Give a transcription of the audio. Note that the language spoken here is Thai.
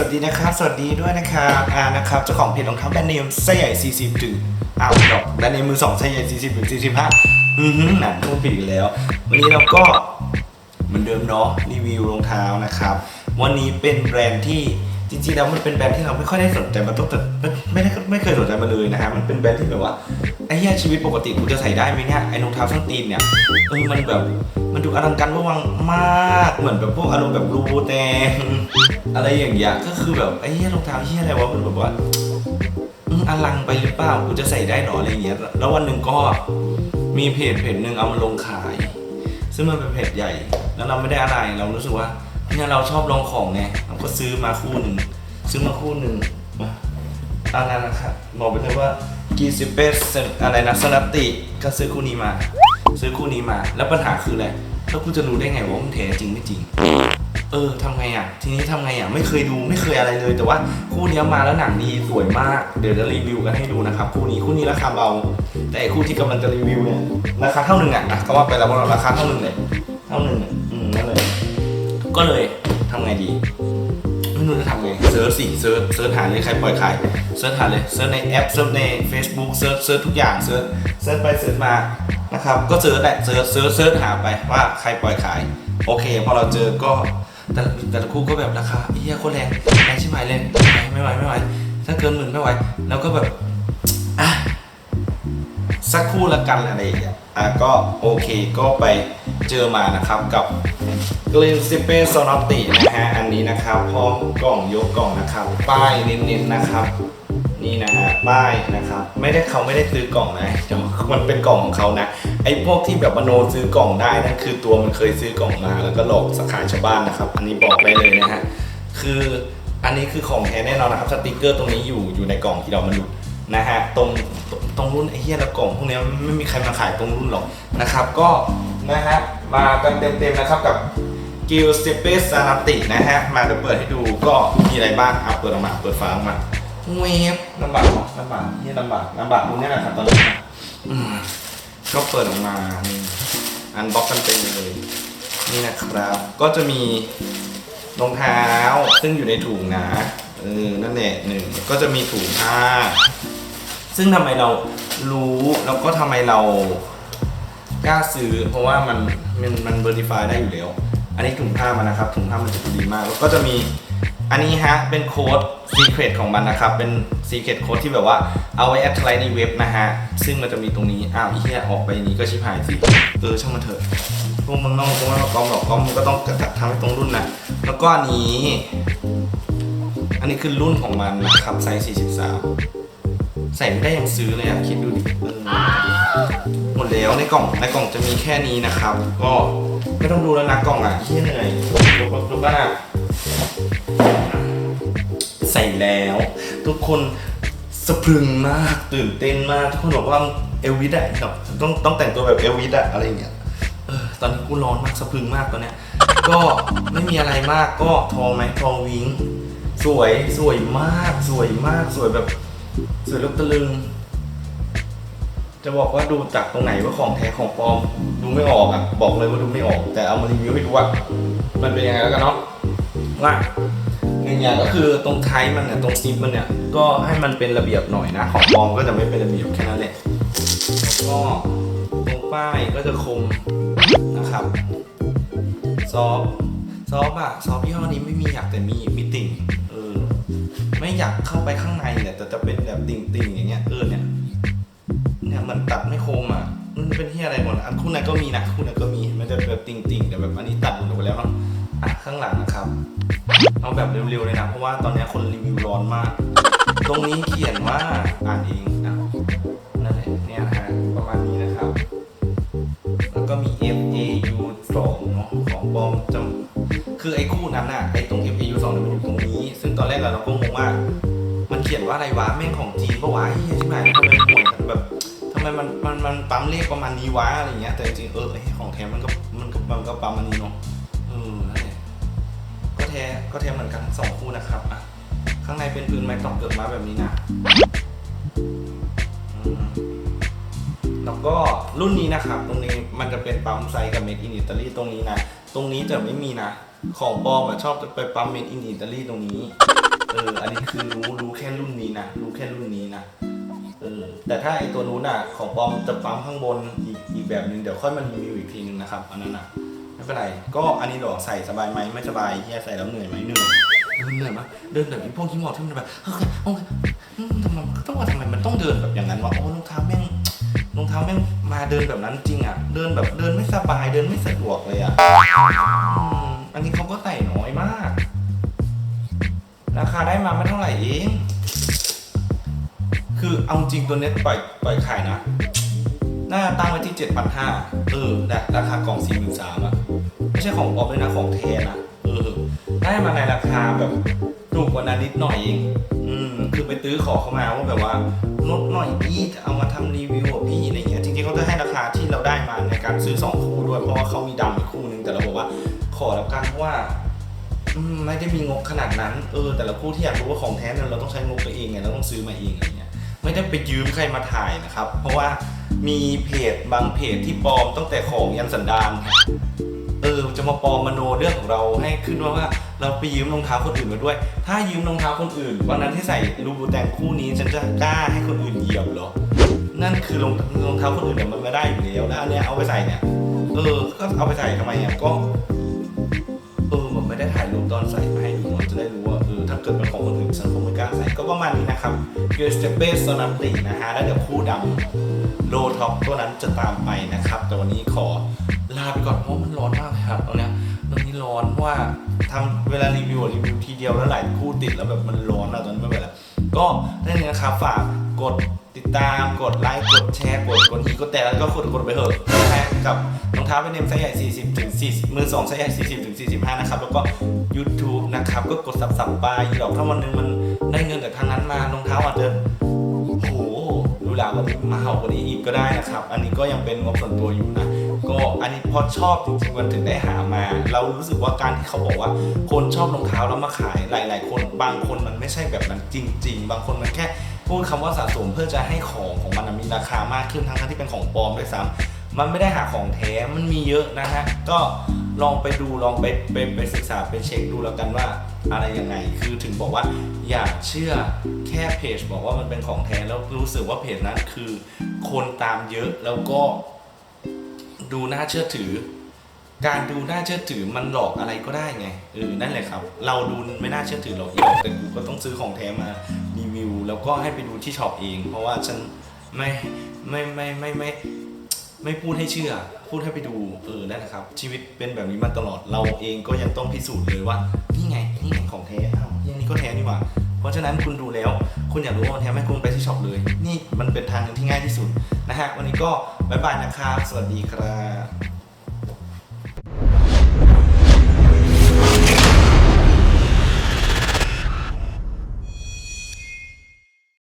วัสดีนะครับสวัสดีด้วยนะครับอ่านะครับเจ้าของเพจรองเท้าแบรนด์เนมไส้ใหญ่40ถึงอ้าวดอกแบรนด์เนมมือสองไส้ใหญ่40ถึง45อือหือหนังพูดผิดอีกแล้ว วันนี้เราก็เหมือนเดิมเนาะรีวิวรองเท้านะครับ วันนี้เป็นแบรนด์ที่ จริงๆแล้วมันเป็นแบรนด์ที่เราไม่ค่อยได้สนใจมาตั้งแต่ไม่ได้ไม่เคยสนใจมาเลยนะฮะมันเป็นแบรนด์ที่แบบว่าไอ้เหี้ยชีวิตปกติกูจะใส่ได้ไหมเนี่ยไอ้รองเท้าส้นตีนเนี่ยเออมันแบบมันดูอลังการวังมากเหมือนแบบพวกอารมณ์แบบรูแตงอะไรอย่างเงี้ยก็คือแบบไอ้เหี้ยรองเท้าเหี้ยอะไรวะมันแบบว่าอลังไปหรือเปล่ากูจะใส่ได้หรออะไรอย่างเงี้ยแล้ววันหนึ่งก็มีเพจเพจหนึ่งเอามาลงขาย ซึ่งมันเป็นเพจใหญ่ แล้วเราไม่ได้อะไรเรารู้สึกว่าเนี่ยเราชอบลองของไง ก็ซื้อมาคู่หนึ่งซื้อมาคู่หนึ่งมาอันนั้นนะครับบอกไปเลยว่ากีซิเปสอะไรนะสนัตติก็ซื้อคู่นี้มา ซื้อคู่นี้มา แล้วปัญหาคืออะไรแล้วกูจะรู้ได้ไงว่ามันแท้จริงไม่จริง เออทำไงอะ ทีนี้ทำไงอะ ไม่เคยดูไม่เคยอะไรเลย แต่ว่าคู่นี้มาแล้วหนังดีสวยมาก เดี๋ยวจะรีวิวกันให้ดูนะครับ คู่นี้คู่นี้ราคาเบา แต่ไอ้คู่ที่กำลังจะรีวิวเนี่ยราคาเท่าหนึ่งอะนะก็ว่าไปแล้วว่าราคาเท่าหนึ่งเลย เท่าหนึ่งอะอืมนั่นเลย ก็เลยทำไงดี ไม่รู้จะทำไงเซิร์ชสิเซิร์ชเซิร์ชหาเลยใครปล่อยขายเซิร์ชหาเลยเซิร์ชในแอปเซิร์ชใน Facebook เซิร์ชเซิร์ชทุกอย่างเซิร์ชเซิร์ชไปเซิร์ชมานะครับก็เซิร์ชแหละเซิร์ชเซิร์ชเซิร์ชหาไปว่าใครปล่อยขาย โอเค พอเราเจอก็แต่แต่ละคู่ก็แบบราคาเฮียโคตรแรงแรงชิบหายเลยไม่ไหวไม่ไหวถ้าเกินหมื่นไม่ไหวแล้วก็แบบอะสักคู่ละกันอะไรอย่างเงี้ยอะก็โอเคก็ไปเจอมานะครับกับ กลินซิเปโซนอตินะฮะอันนี้นะครับพร้อมกล่องยกกล่องนะครับ ป้ายเน้นๆนะครับ นี่นะฮะป้ายนะครับ ไม่ได้เขาไม่ได้ซื้อกล่องนะแต่ว่ามันเป็นกล่องของเขานะไอ้พวกที่แบบมโนซื้อกล่องได้นั่นคือตัวมันเคยซื้อกล่องมาแล้วก็หลอกสขายชาวบ้านนะครับ อันนี้บอกได้เลยนะฮะคืออันนี้คือของแท้แน่นอนนะครับสติกเกอร์ตรงนี้อยู่อยู่ในกล่องที่เรามาดูนะฮะตรงตรงตรงรุ่นไอ้เหี้ยแล้วกล่องพวกนี้ไม่มีใครมาขายตรงรุ่นหรอกนะครับ ก็นะฮะมากันเต็มๆนะครับกับ กิลสเตเปสซานาตินะฮะ มาเดี๋ยวเปิดให้ดูก็มีอะไรบ้างเอาเปิดออกมาเปิดฝาออกมาเวฟลำบากเนาะลำบากนี่ลำบากลำบากตรงนี้แหละครับตอนนี้นะอืมก็เปิดออกมานี่อันบ็อกกันเต็มเลย นี่นะครับ ก็จะมีรองเท้าซึ่งอยู่ในถุงนะเออนั่นแหละหนึ่งก็จะมีถุงผ้าซึ่งทำไมเรารู้แล้วก็ทำไมเรากล้าซื้อ เพราะว่ามันมันมันเวอร์ติฟายได้อยู่แล้ว อันนี้ถุงผ้ามันนะครับ ถุงผ้ามันจะดีมาก แล้วก็จะมีอันนี้ฮะ เป็นโค้ดซีเครตของมันนะครับ เป็นซีเครตโค้ดที่แบบว่าเอาไว้แอดไลน์ในเว็บนะฮะ ซึ่งมันจะมีตรงนี้ อ้าวอีเหี้ยออกไปนี้ก็ชิบหายสิ เออช่างมันเถอะ พวกมึงต้องพวกมึงกอมหรอกกอมมึงก็ต้องทำให้ตรงรุ่นนะ แล้วก็อันนี้ อันนี้คือรุ่นของมันนะครับไซส์43 ใส่ไม่ได้ยังซื้อเลยอะคิดดูดิหมดแล้วในกล่องในกล่องจะมีแค่นี้นะครับ ก็ ไม่ต้องดูแล้วนะกล่องอะที่เหนื่อยดูดูบ้างอะใส่แล้ว ทุกคนสะพรึงมากตื่นเต้นมาก ทุกคนบอกว่าเอลวิสอะแบบต้องต้องแต่งตัวแบบเอลวิสอะอะไรอย่างเงี้ยเออตอนนี้กูร้อนมากสะพรึงมากตอนเนี้ย ก็ไม่มีอะไรมากก็ทองไหมทองวิงสวยสวยมากสวยมากสวยแบบสวยลุกตะลึง จะบอกว่าดูจากตรงไหนว่าของแท้ของปลอมดูไม่ออกอะบอกเลยว่าดูไม่ออก แต่เอามารีวิวให้ดูว่ามันเป็นยังไงแล้วกันเนาะว่าหนึ่งอย่างก็คือตรงท้ายมันเนี่ยตรงซิปมันเนี่ยก็ให้มันเป็นระเบียบหน่อยนะ ของปลอมก็จะไม่เป็นระเบียบแค่นั้นแหละแล้วก็ตรงป้ายก็จะคมนะครับซอฟซอฟอะซอฟยี่ห้อนี้ไม่มีอยากแต่มีมีติ่งเออไม่อยากเข้าไปข้างในเนี่ยแต่จะเป็นแบบติ่งติ่งๆอย่างเงี้ยเออเนี่ย เป็นที่อะไรหมดอันคู่นั้นก็มีนะคู่นั้นก็มีมันจะแบบติ่งๆแต่แบบอันนี้ตัดหมดออกไปแล้วเนาะอะข้างหลังนะครับ เอาแบบเร็วๆเลยนะเพราะว่าตอนนี้คนรีวิวร้อนมาก ตรงนี้เขียนว่าอ่านเองอะนั่นแหละเนี่ยนะฮะประมาณนี้นะครับ แล้วก็มี F A U 2เนาะของบอมจำคือไอ้คู่นั้นน่ะไอ้ตรง F A U 2เนี่ยมันอยู่ตรงนี้ ซึ่งตอนแรกเราก็งงว่ามันเขียนว่าอะไรวะแม่งของจีนปะวะเฮียใช่ไหม ไมมันมันมันปั๊มเลขประมาณนี้วะอะไรเงี้ยแต่จริงๆเออไอของแท้มันก็มันก็มันก็ปั๊มอันนี้เนาะเออนั่นแหละก็แท้ก็แท้เหมือนกันทั้งสองคู่นะครับอะข้างในเป็นพื้นไม้ตอกเกิดมาแบบนี้นะแล้วก็รุ่นนี้นะครับ ตรงนี้มันจะเป็นปั๊มไซกับเมดอินอิตาลีตรงนี้นะตรงนี้จะไม่มีนะ ของปลอมอะชอบจะไปปั๊มเมดอินอิตาลีตรงนี้เอออันนี้คือรู้รู้แค่รุ่นนี้นะรู้แค่รุ่นนี้นะ เออแต่ถ้าไอตัวนู้นอะของปลอมจะปั๊มข้างบนอีกอีกแบบหนึ่งเดี๋ยวค่อยมารีวิวอีกทีนึงนะครับอันนั้นอะไม่เป็นไรก็อันนี้หรอกใส่สบายไหมไม่สบายเฮียใส่แล้วเหนื่อยไหมเหนื่อยเหนื่อยมะเดินแบบไอ้พวกขี้หมอกที่มันแบบเฮ้ยโอ้ยทำไมมันต้องว่าทำไมมันต้องเดินแบบอย่างนั้นวะโอ้รองเท้าแม่งรองเท้าแม่งมาเดินแบบนั้นจริงอะ เดินแบบเดินไม่สบายเดินไม่สะดวกเลยอะอันนี้เขาก็ใส่น้อยมาก ราคาได้มาไม่เท่าไหร่เอง คือเอาจริงตัวเนี้ยปล่อยปล่อยขายนะ หน่าตั้งไว้ที่ 7,500เออแต่ราคากล่อง43,000อะไม่ใช่ของปลอมเลยนะของเทนะเออได้มาในราคาแบบถูกกว่านั้นนิดหน่อยเองอืมคือไปตื้อขอเข้ามาว่าแบบว่าลดหน่อยพี่จะเอามาทำรีวิวอะพี่อะไรเงี้ยจริงๆเขาจะให้ราคาที่เราได้มาในการซื้อสองคู่ด้วยเพราะว่าเขามีดำอีกคู่นึงแต่เราบอกว่าขอแล้วกันเพราะว่าไม่ได้มีงบขนาดนั้น เออ แต่ละคู่ที่อยากรู้ว่าของแท้นี่ยเราต้องใช้งบตัวเองไงเราต้องซื้อมาเองอะไรเงี้ย ไม่ได้ไปยืมใครมาถ่ายนะครับ เพราะว่ามีเพจบางเพจที่ปลอมตั้งแต่ของยันสันดานเออจะมาปลอมมโนเรื่องของเราให้ขึ้นว่าว่าเราไปยืมรองเท้าคนอื่นมาด้วย ถ้ายืมรองเท้าคนอื่น วันนั้นที่ใส่ลูบูแตงคู่นี้ฉันจะกล้าให้คนอื่นเหยียบเหรอ นั่นคือรองรองเท้าคนอื่นเนี่ยมันไม่ได้อยู่แล้วแล้วอันเนี้ยเอาไปใส่เนี่ยเออก็เอาไปใส่ทำไมอะก็ ได้ถ่ายรูปตอนใส่มาให้ดูเราจะได้รู้ว่าเออถ้าเกิดเป็นของคนอื่นฉันคงไม่กล้าใส่ก็ประมาณนี้นะครับเกสเตเปสโซนัมตินะฮะแล้วเดี๋ยวคู่ดำโลท็อปตัวนั้นจะตามไปนะครับ แต่วันนี้ขอลาไปก่อนเพราะมันร้อนมากครับตอนนี้ตอนนี้ร้อนว่าทำเวลารีวิวรีวิวทีเดียวแล้วหลายคู่ติดแล้วแบบมันร้อนอะตอนนี้ไม่เป็นไร ก็ได้เลยนะครับฝากกดติดตามกดไลค์กดแชร์กดกดอีกกดแต่แล้วก็กดกดไปเถอะนะฮะกับรองเท้าเป็นเนมไซส์ใหญ่ 40ถึง40มือสองไซส์ใหญ่ 40ถึง45 นะครับ แล้วก็ YouTube นะครับ ก็กดสับสับไปหรอกถ้าวันหนึงมันได้เงินจากทางนั้นมารองเท้าอาจจะ ดูแลกว่ามาเห่ากว่านี้อีกก็ได้นะครับ อันนี้ก็ยังเป็นงบส่วนตัวอยู่นะ ก็อันนี้พอชอบจริงๆมันถึงได้หามา เรารู้สึกว่าการที่เขาบอกว่า คนชอบรองเท้าแล้วมาขายหลาย ๆ คน บางคนมันไม่ใช่แบบนั้นจริง ๆ บางคนมันแค่พูดคำว่าสะสมเพื่อจะให้ของของมันมีราคามากขึ้นทั้งที่เป็นของปลอมด้วยซ้ำมันไม่ได้หาของแท้มันมีเยอะนะฮะก็ ลองไปดูลองไปไปไปศึกษาไปเช็คดูแล้วกันว่าอะไรยังไง คือถึงบอกว่าอย่าเชื่อแค่เพจบอกว่ามันเป็นของแท้แล้วรู้สึกว่าเพจนั้นคือ คนตามเยอะแล้วก็ดูน่าเชื่อถือ การดูน่าเชื่อถือมันหลอกอะไรก็ได้ไงเออนั่นแหละครับ เราดูไม่น่าเชื่อถือหรอกหลอกแต่กูก็ต้องซื้อของแท้มารีวิว แล้วก็ให้ไปดูที่ช็อปเอง เพราะว่าฉันไม่ไม่ไม่ไม่ไม่ ไม่พูดให้เชื่อ พูดให้ไปดูเออนั่นแหละครับ ชีวิตเป็นแบบนี้มาตลอดเราเองก็ยังต้องพิสูจน์เลยว่า นี่ไงนี่ไงของแท้อ้าวยังนี่ก็แท้นี่หว่า เพราะฉะนั้นคุณดูแล้ว คุณอยากรู้ว่ามันแท้ไหมคุณไปที่ช็อปเลย นี่มันเป็นทางหนึ่งที่ง่ายที่สุดนะฮะวันนี้ก็บ๊ายบายนะครับสวัสดีครับ